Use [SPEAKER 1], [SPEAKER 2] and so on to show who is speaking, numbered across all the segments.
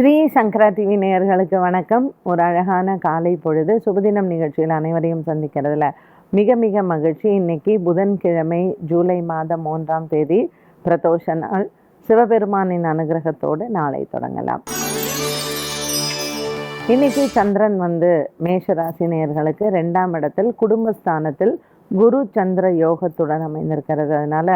[SPEAKER 1] ஸ்ரீ சங்கரா TV நேயர்களுக்கு வணக்கம். ஒரு அழகான காலை பொழுது சுபதினம் நிகழ்ச்சியில் அனைவரையும் சந்திக்கிறதுல மிக மிக மகிழ்ச்சி. இன்னைக்கு புதன்கிழமை ஜூலை மாதம் மூன்றாம் தேதி பிரதோஷ நாள். சிவபெருமானின் அனுகிரகத்தோடு நாளை தொடங்கலாம். இன்னைக்கு சந்திரன் வந்து மேஷராசி நேயர்களுக்கு ரெண்டாம் இடத்தில் குடும்பஸ்தானத்தில் குரு சந்திர யோகத்துடன் அமைந்திருக்கிறது. அதனால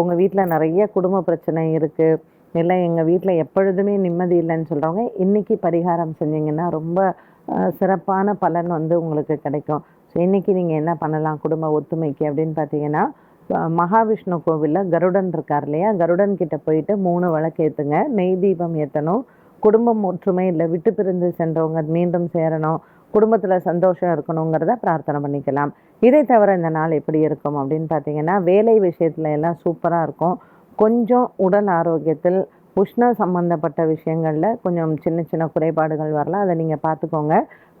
[SPEAKER 1] உங்கள் வீட்டில் நிறைய குடும்ப பிரச்சனை இருக்குது இல்லை எங்கள் வீட்டில் எப்பொழுதுமே நிம்மதி இல்லைன்னு சொல்கிறவங்க இன்றைக்கி பரிகாரம் செஞ்சீங்கன்னா ரொம்ப சிறப்பான பலன் வந்து உங்களுக்கு கிடைக்கும். ஸோ இன்றைக்கி நீங்கள் என்ன பண்ணலாம்? குடும்ப ஒத்துமைக்கு அப்படின்னு பார்த்தீங்கன்னா மகாவிஷ்ணு கோவிலில் கருடன் இருக்கார் இல்லையா? கருடன் கிட்ட போயிட்டு மூணு விளக்கு ஏற்றுங்க நெய் தீபம் ஏற்றணும் குடும்பம் ஒற்றுமை இல்லை விட்டு பிரிந்து சென்றவங்க மீண்டும் சேரணும். குடும்பத்தில் சந்தோஷம் இருக்கணுங்கிறத பிரார்த்தனை பண்ணிக்கலாம். இதை தவிர இந்த நாள் எப்படி இருக்கும் அப்படின்னு பார்த்தீங்கன்னா வேலை விஷயத்துல எல்லாம் சூப்பராக இருக்கும். கொஞ்சம் உடல் ஆரோக்கியத்தில் உஷ்ண சம்பந்தப்பட்ட விஷயங்களில் கொஞ்சம் சின்ன சின்ன குறைபாடுகள் வரலாம். அதை நீங்கள் பார்த்துக்கோங்க.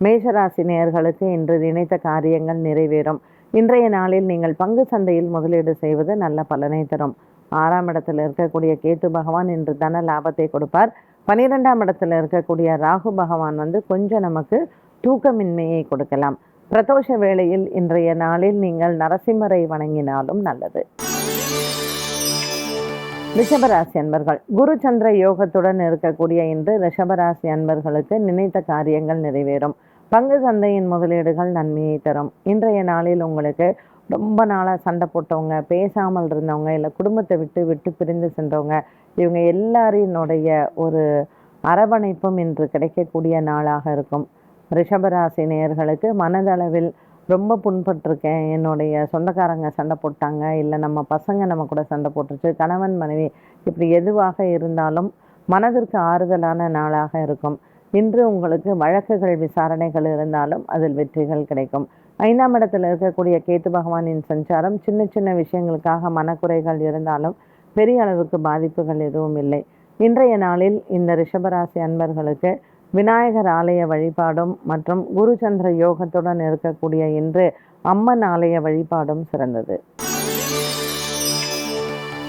[SPEAKER 1] மேஷராசி நேயர்களுக்கு இன்று நினைத்த காரியங்கள் நிறைவேறும். இன்றைய நாளில் நீங்கள் பங்கு சந்தையில் முதலீடு செய்வது நல்ல பலனை தரும். ஆறாம் இடத்தில் இருக்கக்கூடிய கேத்து பகவான் இன்று தன லாபத்தை கொடுப்பார். பன்னிரெண்டாம் இடத்துல இருக்கக்கூடிய ராகு பகவான் வந்து கொஞ்சம் நமக்கு தூக்கமின்மையை கொடுக்கலாம். பிரதோஷ வேளையில் இன்றைய நாளில் நீங்கள் நரசிம்மரை வணங்கினாலும் நல்லது. ரிஷபராசி அன்பர்கள் குரு சந்திர யோகத்துடன் இருக்கக்கூடிய இன்று ரிஷபராசி அன்பர்களுக்கு நினைத்த காரியங்கள் நிறைவேறும். பங்கு சந்தையின் முதலீடுகள் நன்மையை தரும். இன்றைய நாளில் உங்களுக்கு ரொம்ப நாளாக சண்டை போட்டவங்க பேசாமல் இருந்தவங்க இல்லை குடும்பத்தை விட்டு விட்டு பிரிந்து சென்றவங்க இவங்க எல்லாரினுடைய ஒரு அரவணைப்பும் இன்று கிடைக்கக்கூடிய நாளாக இருக்கும். ரிஷபராசி நேயர்களுக்கு மனதளவில் ரொம்ப புண்பட்டிருக்கேன். என்னுடைய சொந்தக்காரங்க சண்டை போட்டாங்க. இல்லை நம்ம பசங்க நம்ம கூட சண்டை போட்டுருச்சு. கணவன் மனைவி இப்படி எதுவாக இருந்தாலும் மனதிற்கு ஆறுதலான நாளாக இருக்கும். இன்று உங்களுக்கு வழக்குகள் விசாரணைகள் இருந்தாலும் அதில் வெற்றிகள் கிடைக்கும். ஐந்தாம் இடத்தில் இருக்கக்கூடிய கேத்து பகவானின் சஞ்சாரம் சின்ன சின்ன விஷயங்களுக்காக மனக்குறைகள் இருந்தாலும் பெரிய அளவுக்கு பாதிப்புகள் எதுவும் இல்லை. இன்றைய நாளில் இந்த ரிஷபராசி அன்பர்களுக்கு விநாயகர் ஆலய வழிபாடும் மற்றும் குருச்சந்திர யோகத்துடன் இருக்கக்கூடிய இன்று அம்மன் ஆலய வழிபாடும் சிறந்தது.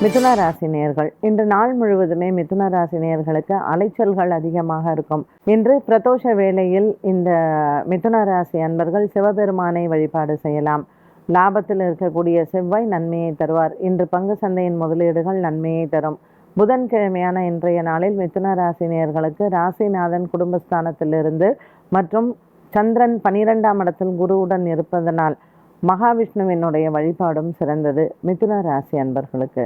[SPEAKER 1] மிதுன ராசி நேர்கள். இன்று நாள் முழுவதுமே மிதுன ராசி நேர்களுக்கு அலைச்சல்கள் அதிகமாக இருக்கும். இன்று பிரதோஷ வேளையில் இந்த மிதுன ராசி அன்பர்கள் சிவபெருமானை வழிபாடு செய்யலாம். லாபத்தில் இருக்கக்கூடிய செவ்வாய் நன்மையை தருவார். இன்று பங்கு சந்தையின் முதலீடுகள் நன்மையை தரும். புதன்கிழமையான இன்றைய நாளில் மிதுன ராசி நேர்களுக்கு ராசிநாதன் குடும்பஸ்தானத்திலிருந்து மற்றும் சந்திரன் பனிரெண்டாம் இடத்தில் குருவுடன் இருப்பதனால் மகாவிஷ்ணுவினுடைய வழிபாடும் சிறந்தது. மிதுன ராசி அன்பர்களுக்கு.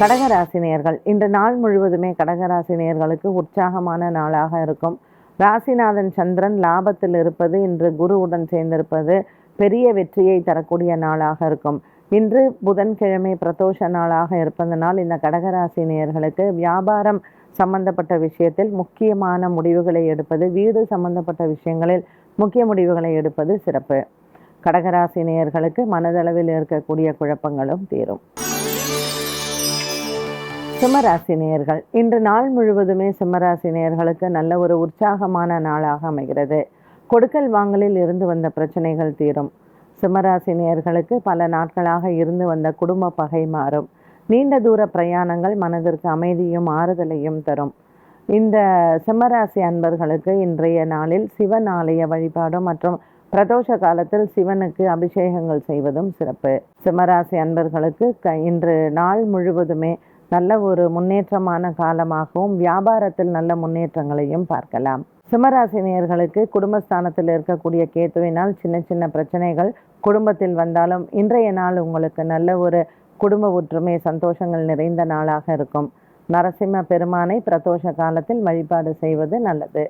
[SPEAKER 1] கடகராசினியர்கள் இன்று நாள் முழுவதுமே கடகராசினியர்களுக்கு உற்சாகமான நாளாக இருக்கும். ராசிநாதன் சந்திரன் லாபத்தில் இருப்பது இன்று குருவுடன் சேர்ந்திருப்பது பெரிய வெற்றியை தரக்கூடிய நாளாக இருக்கும். இன்று புதன்கிழமை பிரதோஷ நாளாக இருப்பதனால் இந்த கடகராசி நேயர்களுக்கு வியாபாரம் சம்பந்தப்பட்ட விஷயத்தில் முக்கியமான முடிவுகளை எடுப்பது வீடு சம்பந்தப்பட்ட விஷயங்களில் முக்கிய முடிவுகளை எடுப்பது சிறப்பு. கடகராசி நேயர்களுக்கு மனதளவில் இருக்கக்கூடிய குழப்பங்களும் தீரும். சிம்மராசி நேயர்கள் இன்று நாள் முழுவதுமே சிம்மராசி நேயர்களுக்கு நல்ல ஒரு உற்சாகமான நாளாக அமைகிறது. கொடுக்கல் வாங்கலில் இருந்து வந்த பிரச்சனைகள் தீரும். சிம்மராசினியர்களுக்கு பல நாட்களாக இருந்து வந்த குடும்ப பகை மாறும். நீண்ட தூர பிரயாணங்கள் மனதிற்கு அமைதியும் ஆறுதலையும் தரும். இந்த சிம்மராசி அன்பர்களுக்கு இன்றைய நாளில் சிவன் ஆலய வழிபாடு மற்றும் பிரதோஷ காலத்தில் சிவனுக்கு அபிஷேகங்கள் செய்வதும் சிறப்பு. சிம்மராசி அன்பர்களுக்கு க இன்று நாள் முழுவதுமே நல்ல ஒரு முன்னேற்றமான காலமாகவும் வியாபாரத்தில் நல்ல முன்னேற்றங்களையும் பார்க்கலாம். சிம்மராசினியர்களுக்கு குடும்பஸ்தானத்தில் இருக்கக்கூடிய கேத்துவினால் சின்ன சின்ன பிரச்சனைகள் குடும்பத்தில் வந்தாலும் இன்றைய நாள் உங்களுக்கு நல்ல ஒரு குடும்ப ஒற்றுமை சந்தோஷங்கள் நிறைந்த நாளாக இருக்கும். நரசிம்ம பெருமானை பிரதோஷ காலத்தில் வழிபாடு செய்வது நல்லது.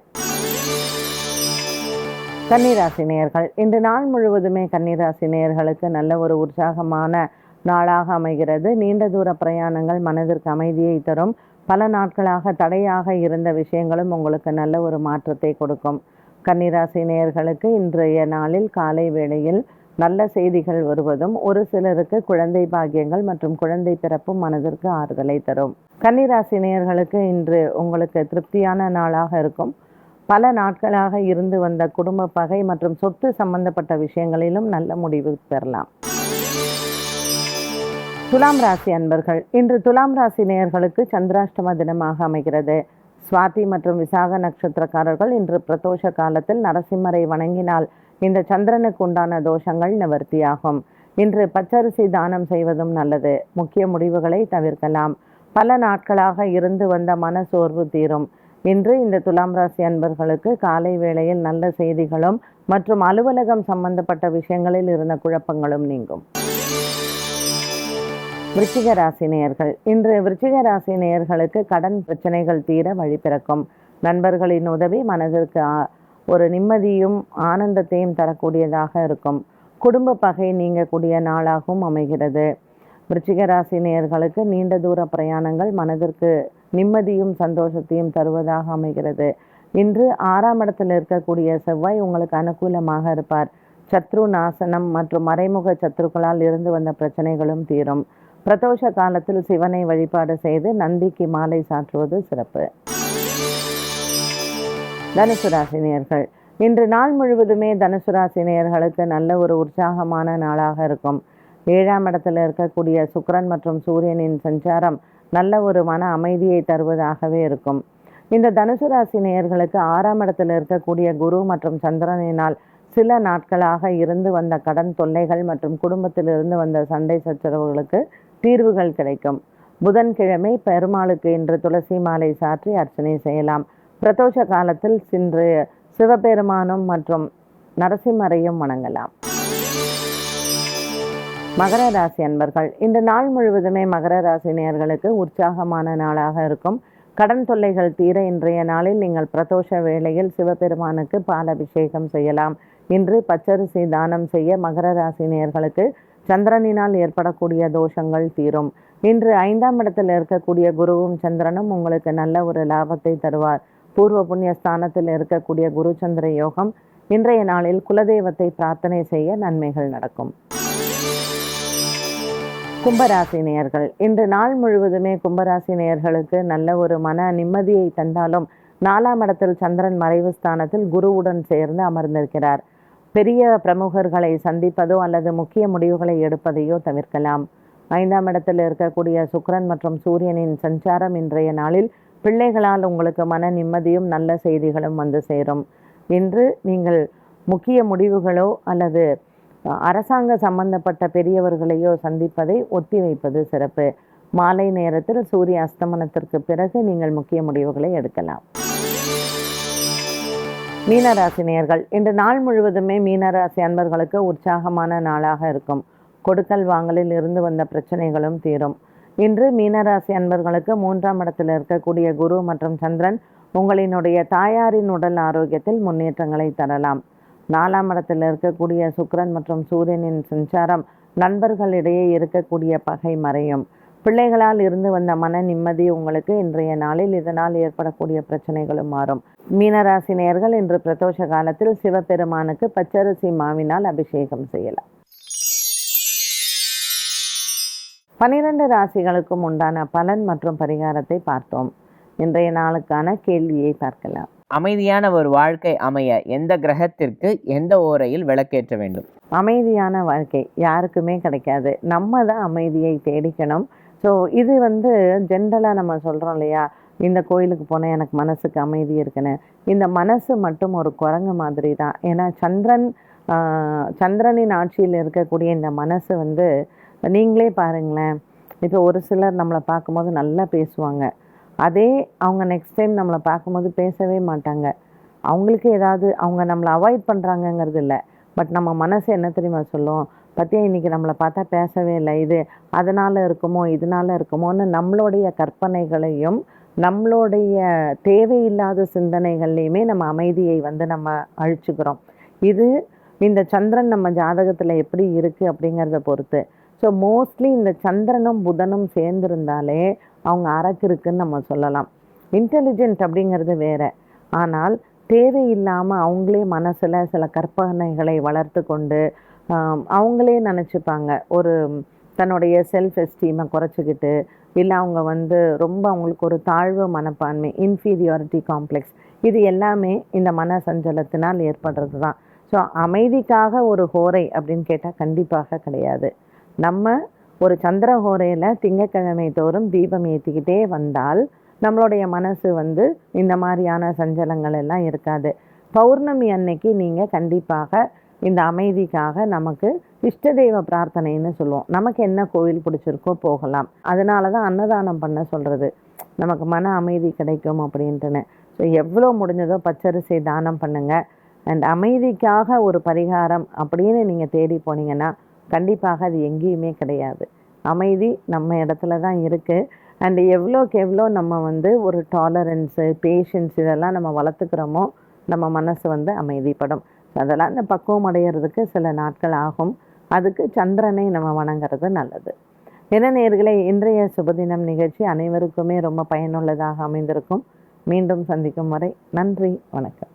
[SPEAKER 1] கன்னிராசி நேயர்கள் இன்று நாள் முழுவதுமே கன்னிராசி நேயர்களுக்கு நல்ல ஒரு உற்சாகமான நாளாக அமைகிறது. நீண்ட தூர பிரயாணங்கள் மனதிற்கு அமைதியை தரும். பல நாட்களாக தடையாக இருந்த விஷயங்களும் உங்களுக்கு நல்ல ஒரு மாற்றத்தை கொடுக்கும். கன்னிராசி நேயர்களுக்கு இன்றைய நாளில் காலை வேளையில் நல்ல செய்திகள் வருவதும் ஒரு சிலருக்கு குழந்தை பாக்கியங்கள் மற்றும் குழந்தை பிறப்பும் மனதிற்கு ஆறுதலை தரும். கன்னிராசி நேயர்களுக்கு இன்று உங்களுக்கு திருப்தியான நாளாக இருக்கும். பல நாட்களாக இருந்து வந்த குடும்ப பகை மற்றும் சொத்து சம்பந்தப்பட்ட விஷயங்களிலும் நல்ல முடிவு பெறலாம். துலாம் ராசி அன்பர்கள் இன்று துலாம் ராசி நேயர்களுக்கு சந்திராஷ்டம தினமாக அமைகிறது. சுவாதி மற்றும் விசாக நட்சத்திரக்காரர்கள் இன்று பிரதோஷ காலத்தில் நரசிம்மரை வணங்கினால் இந்த சந்திரனுக்கு உண்டான தோஷங்கள் நிவர்த்தியாகும். இன்று பச்சரிசி தானம் செய்வதும் நல்லது. முக்கிய முடிவுகளை தவிர்க்கலாம். பல நாட்களாக இருந்து வந்த மன சோர்வு தீரும். இன்று இந்த துலாம் ராசி அன்பர்களுக்கு காலை வேளையில் நல்ல செய்திகளும் மற்றும் அலுவலகம் சம்பந்தப்பட்ட விஷயங்களில் இருந்த குழப்பங்களும் நீங்கும். விருச்சிக ராசி நேயர்கள் இன்று விருச்சிக ராசி நேயர்களுக்கு கடன் பிரச்சனைகள் தீர வழி பிறக்கும். நண்பர்களின் உதவி மனதிற்கு ஒரு நிம்மதியும் ஆனந்தத்தையும் தரக்கூடியதாக இருக்கும். குடும்ப பகை நீங்கக்கூடிய நாளாகவும் அமைகிறது. விருச்சிக ராசி நேயர்களுக்கு நீண்ட தூர பிரயாணங்கள் மனதிற்கு நிம்மதியும் சந்தோஷத்தையும் தருவதாக அமைகிறது. இன்று ஆறாம் இடத்தில் இருக்கக்கூடிய செவ்வாய் உங்களுக்கு அனுகூலமாக இருப்பார். சத்ரு நாசனம் மற்றும் மறைமுக சத்ருக்களால் இருந்து வந்த பிரச்சனைகளும் தீரும். பிரதோஷ காலத்தில் சிவனை வழிபாடு செய்து நந்திக்கு மாலை சாற்றுவது சிறப்பு. தனுசு ராசினியர்கள் இன்று நாள் முழுவதுமே தனுசு ராசினியர்களுக்கு நல்ல ஒரு உற்சாகமான நாளாக இருக்கும். ஏழாம் இடத்தில் இருக்கக்கூடிய சுக்கிரன் மற்றும் சூரியனின் சஞ்சாரம் நல்ல ஒரு மன அமைதியை தருவதாகவே இருக்கும். இந்த தனுசு ராசி நேயர்களுக்கு ஆறாம் இடத்தில் இருக்கக்கூடிய குரு மற்றும் சந்திரனினால் சில நாட்களாக இருந்து வந்த கடன் தொல்லைகள் மற்றும் குடும்பத்திலிருந்து வந்த சண்டை சச்சரவுகளுக்கு தீர்வுகள் கிடைக்கும். புதன்கிழமை பெருமாளுக்கு இன்று துளசி மாலை சாற்றி அர்ச்சனை செய்யலாம். பிரதோஷ காலத்தில் சென்று சிவபெருமானும் மற்றும் நரசிம்மரையும் வணங்கலாம். மகர ராசி அன்பர்கள் இந்த நாள் முழுவதுமே மகர ராசி நேர்களுக்கு உற்சாகமான நாளாக இருக்கும். கடன் தொல்லைகள் தீர இன்றைய நாளில் நீங்கள் பிரதோஷ வேளையில் சிவபெருமானுக்கு பால் அபிஷேகம் செய்யலாம். இன்று பச்சரிசி தானம் செய்ய மகர ராசி நேர்களுக்கு சந்திரனினால் ஏற்படக்கூடிய தோஷங்கள் தீரும். இன்று ஐந்தாம் இடத்தில் இருக்கக்கூடிய குருவும் சந்திரனும் உங்களுக்கு நல்ல ஒரு லாபத்தை தருவார். பூர்வ புண்ணிய ஸ்தானத்தில் இருக்கக்கூடிய குரு சந்திர யோகம் இன்றைய நாளில் குலதெய்வத்தை பிரார்த்தனை செய்ய நன்மைகள் நடக்கும். கும்பராசி நேயர்கள் இன்று நாள் முழுவதுமே கும்பராசி நேயர்களுக்கு நல்ல ஒரு மன நிம்மதியை தந்தாலும் நாலாம் இடத்தில் சந்திரன் மறைவு ஸ்தானத்தில் குருவுடன் சேர்ந்து அமர்ந்திருக்கிறார். பெரிய பிரமுகர்களை சந்திப்பதோ அல்லது முக்கிய முடிவுகளை எடுப்பதையோ தவிர்க்கலாம். ஐந்தாம் இடத்தில் இருக்கக்கூடிய சுக்கரன் மற்றும் சூரியனின் சஞ்சாரம் இன்றைய நாளில் பிள்ளைகளால் உங்களுக்கு மன நிம்மதியும் நல்ல செய்திகளும் வந்து சேரும். இன்று நீங்கள் முக்கிய முடிவுகளோ அல்லது அரசாங்க சம்பந்தப்பட்ட பெரியவர்களையோ சந்திப்பதை ஒத்திவைப்பது சிறப்பு. மாலை நேரத்தில் சூரிய அஸ்தமனத்திற்கு பிறகு நீங்கள் முக்கிய முடிவுகளை எடுக்கலாம். மீனராசினியர்கள். இன்று நாள் முழுவதுமே மீனராசி அன்பர்களுக்கு உற்சாகமான நாளாக இருக்கும். கொடுக்கல் வாங்கலில் இருந்து வந்த பிரச்சனைகளும் தீரும். இன்று மீனராசி அன்பர்களுக்கு மூன்றாம் இடத்தில் இருக்கக்கூடிய குரு மற்றும் சந்திரன் உங்களினுடைய தாயாரின் உடல் ஆரோக்கியத்தில் முன்னேற்றங்களை தரலாம். நாலாம் இடத்தில் இருக்கக்கூடிய சுக்கிரன் மற்றும் சூரியனின் சஞ்சாரம் நண்பர்களிடையே இருக்கக்கூடிய பகை மறையும். பிள்ளைகளால் இருந்து வந்த மன நிம்மதி உங்களுக்கு இன்றைய நாளில் இதனால் ஏற்படக்கூடிய பிரச்சனைகளும் மாறும். மீனராசி நேயர்கள் இன்று பிரதோஷ காலத்தில் சிவபெருமானுக்கு பச்சரிசி மாவினால் அபிஷேகம் செய்யலாம். பனிரெண்டு ராசிகளுக்கும் உண்டான பலன் மற்றும் பரிகாரத்தை பார்த்தோம். இன்றைய நாளுக்கான கேள்வியை பார்க்கலாம்.
[SPEAKER 2] அமைதியான ஒரு வாழ்க்கை அமைய எந்த கிரகத்திற்கு எந்த ஓரையில் விளக்கேற்ற வேண்டும்?
[SPEAKER 1] அமைதியான வாழ்க்கை யாருக்குமே கிடைக்காது. நம்ம தான் அமைதியை தேடிக்கணும். ஸோ இது வந்து ஜென்ரலாக நம்ம சொல்கிறோம் இல்லையா? இந்த கோயிலுக்கு போனால் எனக்கு மனசுக்கு அமைதி இருக்குன்னு. இந்த மனசு மட்டும் ஒரு குரங்கு மாதிரி தான் ஏன்னா சந்திரன் சந்திரனின் ஆட்சியில் இருக்கக்கூடிய இந்த மனசு வந்து நீங்களே பாருங்களேன். இப்போ ஒரு சிலர் நம்மளை பார்க்கும்போது நல்லா பேசுவாங்க. அதே அவங்க நெக்ஸ்ட் டைம் நம்மளை பார்க்கும்போது பேசவே மாட்டாங்க. அவங்களுக்கு ஏதாவது அவங்க நம்மளை அவாய்ட் பண்ணுறாங்கங்கிறது இல்லை. பட் நம்ம மனசு என்ன தெரியுமா சொல்லும்? பற்றியே இன்னைக்கு நம்மளை பார்த்தா பேசவே இல்லை. இது அதனால் இருக்குமோ இதனால இருக்குமோன்னு நம்மளுடைய கற்பனைகளையும் நம்மளுடைய தேவையில்லாத சிந்தனைகள்லையுமே நம்ம அமைதியை வந்து நம்ம அழிச்சுக்கிறோம். இது இந்த சந்திரன் நம்ம ஜாதகத்தில் எப்படி இருக்குது அப்படிங்கிறத பொறுத்து. ஸோ மோஸ்ட்லி இந்த சந்திரனும் புதனும் சேர்ந்திருந்தாலே அவங்க அரக்கு இருக்குன்னு நம்ம சொல்லலாம். இன்டெலிஜென்ட் அப்படிங்கிறது வேற. ஆனால் தேவையில்லாமல் அவங்களே மனசில் சில கற்பனைகளை வளர்த்து கொண்டு அவங்களே நினச்சிப்பாங்க. ஒரு தன்னுடைய செல்ஃப் எஸ்டீமை குறைச்சிக்கிட்டு இல்லை அவங்க வந்து ரொம்ப அவங்களுக்கு ஒரு தாழ்வு மனப்பான்மை இன்ஃபீரியாரிட்டி காம்ப்ளெக்ஸ் இது எல்லாமே இந்த மன சஞ்சலத்தினால் ஏற்படுறது தான் ஸோ அமைதிக்காக ஒரு ஹோரை அப்படின்னு கேட்டால் கண்டிப்பாக கிடையாது. நம்ம ஒரு சந்திரஹோரையில் திங்கக்கிழமை தோறும் தீபம் ஏற்றிக்கிட்டே வந்தால் நம்மளுடைய மனசு வந்து இந்த மாதிரியான சஞ்சலங்கள் எல்லாம் இருக்காது. பௌர்ணமி அன்னைக்கு நீங்கள் கண்டிப்பாக இந்த அமைதிக்காக நமக்கு இஷ்ட தெய்வ பிரார்த்தனைன்னு சொல்லுவோம். நமக்கு என்ன கோவில் பிடிச்சிருக்கோ போகலாம். அதனால தான் அன்னதானம் பண்ண சொல்கிறது நமக்கு மன அமைதி கிடைக்கும் அப்படின்ட்டுன்னு. ஸோ எவ்வளோ முடிஞ்சதோ பச்சரிசை தானம் பண்ணுங்கள் அண்ட் அமைதிக்காக ஒரு பரிகாரம் அப்படின்னு நீங்கள் தேடி போனீங்கன்னா கண்டிப்பாக அது எங்கேயுமே கிடையாது. அமைதி நம்ம இடத்துல தான் இருக்குது அண்ட் எவ்வளோக்கு எவ்வளோ நம்ம வந்து ஒரு டாலரன்ஸு பேஷன்ஸ் இதெல்லாம் நம்ம வளர்த்துக்கிறோமோ நம்ம மனசு வந்து அமைதிப்படும். அதெல்லாம் இந்த பக்குவம் அடையிறதுக்கு சில நாட்கள் ஆகும். அதுக்கு சந்திரனை நம்ம வணங்குறது நல்லது. என்ன நேர்களை இன்றைய சுபதினம் நிகழ்ச்சி அனைவருக்குமே ரொம்ப பயனுள்ளதாக அமைந்திருக்கும். மீண்டும் சந்திக்கும் வரை நன்றி வணக்கம்.